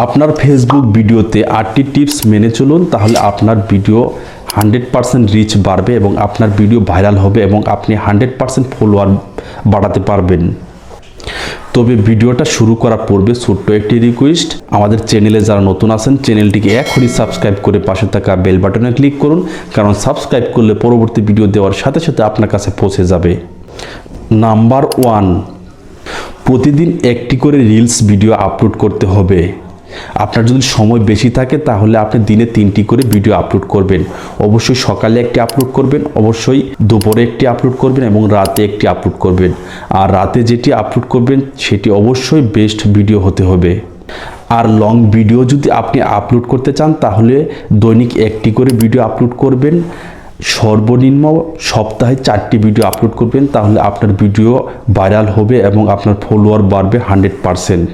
আপনার ফেসবুক ভিডিওতে আটটি টিপস মেনে চলুন, তাহলে আপনার ভিডিও হান্ড্রেড পারসেন্ট রিচ বাড়বে এবং আপনার ভিডিও ভাইরাল হবে এবং আপনি হান্ড্রেড পারসেন্ট ফলোয়ার বাড়াতে পারবেন। তবে ভিডিওটা শুরু করার পূর্বে ছোট্ট একটি রিকোয়েস্ট আমাদের চ্যানেলে যারা নতুন আছেন চ্যানেলটিকে এখনই সাবস্ক্রাইব করে পাশে থাকা বেল বাটনে ক্লিক করুন, কারণ সাবস্ক্রাইব করলে পরবর্তী ভিডিও দেওয়ার সাথে সাথে আপনার কাছে পৌঁছে যাবে। নাম্বার ওয়ান প্রতিদিন একটি করে রিলস ভিডিও আপলোড করতে হবে। আপনার যদি সময় বেশি থাকে, তাহলে আপনি দিনে তিনটি করে ভিডিও আপলোড করবেন। অবশ্যই সকালে একটি আপলোড করবেন, অবশ্যই দুপুরে একটি আপলোড করবেন এবং রাতে একটি আপলোড করবেন। আর রাতে যেটি আপলোড করবেন, সেটি অবশ্যই বেস্ট ভিডিও হতে হবে। আর লং ভিডিও যদি আপনি আপলোড করতে চান, তাহলে দৈনিক একটি করে ভিডিও আপলোড করবেন। সর্বনিম্ন সপ্তাহে চারটি ভিডিও আপলোড করবেন, তাহলে আপনার ভিডিও ভাইরাল হবে এবং আপনার ফলোয়ার বাড়বে হান্ড্রেড পারসেন্ট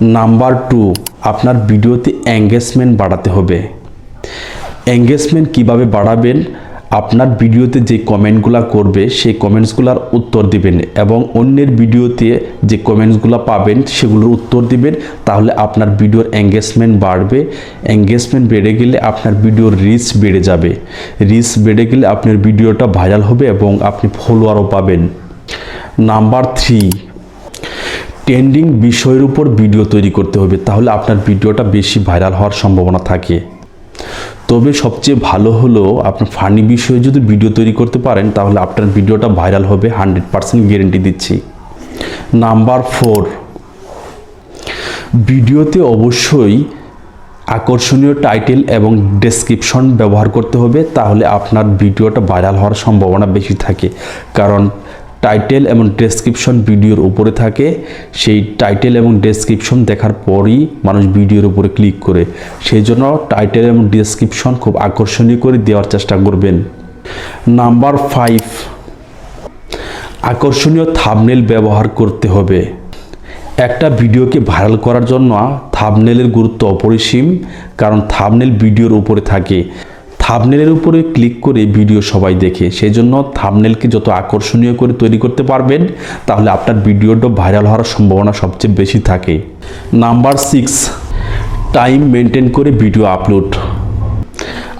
নাম্বার টু, আপনার ভিডিওতে এঙ্গেজমেন্ট বাড়াতে হবে। এঙ্গেজমেন্ট কীভাবে বাড়াবেন? আপনার ভিডিওতে যে কমেন্টগুলো করবে, সেই কমেন্টসগুলোর উত্তর দিবেন এবং অন্যের ভিডিওতে যে কমেন্টসগুলো পাবেন, সেগুলোর উত্তর দিবেন। তাহলে আপনার ভিডিওর এঙ্গেজমেন্ট বাড়বে। এঙ্গেজমেন্ট বেড়ে গেলে আপনার ভিডিওর রিচ বেড়ে যাবে। রিচ বেড়ে গেলে আপনার ভিডিওটা ভাইরাল হবে এবং আপনি ফলোয়ারও পাবেন। নাম্বার থ্রি ট্রেন্ডিং বিষয়ের উপর ভিডিও তৈরি করতে হবে, তাহলে আপনার ভিডিওটা বেশি ভাইরাল হওয়ার সম্ভাবনা থাকে। তবে সবচেয়ে ভালো হলো, আপনার ফানি বিষয়ে যদি ভিডিও তৈরি করতে পারেন, তাহলে আপনার ভিডিওটা ভাইরাল হবে হান্ড্রেড পারসেন্ট গ্যারেন্টি দিচ্ছি। নাম্বার ফোর ভিডিওতে অবশ্যই আকর্ষণীয় টাইটেল এবং ডেসক্রিপশন ব্যবহার করতে হবে, তাহলে আপনার ভিডিওটা ভাইরাল হওয়ার সম্ভাবনা বেশি থাকে। কারণ টাইটেল এবং ডেসক্রিপশন ভিডিওর উপরে থাকে। সেই টাইটেল এবং ডেসক্রিপশন দেখার পরই মানুষ ভিডিওর উপরে ক্লিক করে। সেই জন্য টাইটেল এবং ডেসক্রিপশন খুব আকর্ষণীয় করে দেওয়ার চেষ্টা করবেন। নাম্বার ফাইভ আকর্ষণীয় থাবনেল ব্যবহার করতে হবে। একটা ভিডিওকে ভাইরাল করার জন্য থাবনেলের গুরুত্ব অপরিসীম, কারণ থাবনেল ভিডিওর উপরে থাকে। থাবনেলের উপরে ক্লিক করে ভিডিও সবাই দেখে। সেই জন্য থামনেলকে যত আকর্ষণীয় করে তৈরি করতে পারবেন, তাহলে আপনার ভিডিওটা ভাইরাল হওয়ার সম্ভাবনা সবচেয়ে বেশি থাকে। নাম্বার সিক্স টাইম মেনটেন করে ভিডিও আপলোড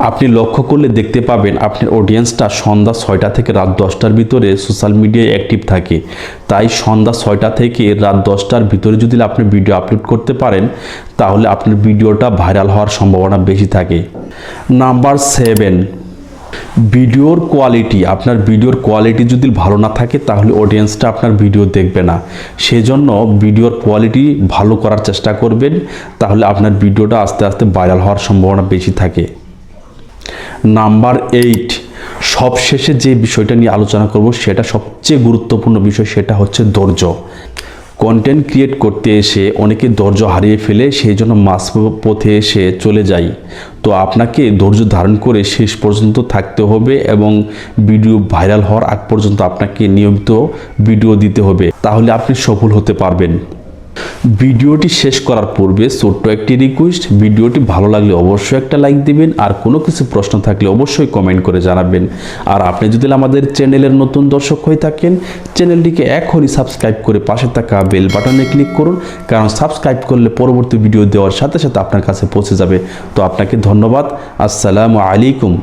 আপনি লক্ষ্য করলে দেখতে পাবেন আপনার অডিয়েন্সটা সন্ধ্যা ছয়টা থেকে রাত দশটার ভিতরে সোশ্যাল মিডিয়ায় অ্যাক্টিভ থাকে। তাই সন্ধ্যা ছয়টা থেকে রাত দশটার ভিতরে যদি আপনি ভিডিও আপলোড করতে পারেন, তাহলে আপনার ভিডিওটা ভাইরাল হওয়ার সম্ভাবনা বেশি থাকে। নাম্বার সেভেন ভিডিওর কোয়ালিটি আপনার ভিডিওর কোয়ালিটি যদি ভালো না থাকে, তাহলে অডিয়েন্সটা আপনার ভিডিও দেখবে না। সেজন্য ভিডিওর কোয়ালিটি ভালো করার চেষ্টা করবেন, তাহলে আপনার ভিডিওটা আস্তে আস্তে ভাইরাল হওয়ার সম্ভাবনা বেশি থাকে। Number eight. সবশেষে যে বিষয়টা নিয়ে আলোচনা করব, সেটা সবচেয়ে গুরুত্বপূর্ণ বিষয় সেটা হচ্ছে ধৈর্য। কন্টেন্ট ক্রিয়েট করতে এসে অনেকে ধৈর্য হারিয়ে ফেলে, সেই জন্য মাস পথে এসে চলে যায় তো আপনাকে ধৈর্য ধারণ করে শেষ পর্যন্ত থাকতে হবে এবং ভিডিও ভাইরাল হওয়ার আগ পর্যন্ত আপনাকে নিয়মিত ভিডিও দিতে হবে। তাহলে আপনি সফল হতে পারবেন। ভিডিওটি শেষ করার পূর্বে ছোট্ট একটি রিকোয়েস্ট ভিডিওটি ভালো লাগলে অবশ্যই একটা লাইক দিবেন, আর কোনো কিছু প্রশ্ন থাকলে অবশ্যই কমেন্ট করে জানাবেন। আর আপনি যদি আমাদের চ্যানেলের নতুন দর্শক হয়ে থাকেন, চ্যানেলটিকে এখনই সাবস্ক্রাইব করে পাশে থাকা বেল বাটনে ক্লিক করুন, কারণ সাবস্ক্রাইব করলে পরবর্তী ভিডিও দেওয়ার সাথে সাথে আপনার কাছে পৌঁছে যাবে। তো আপনাকে ধন্যবাদ, আসসালামু আলাইকুম।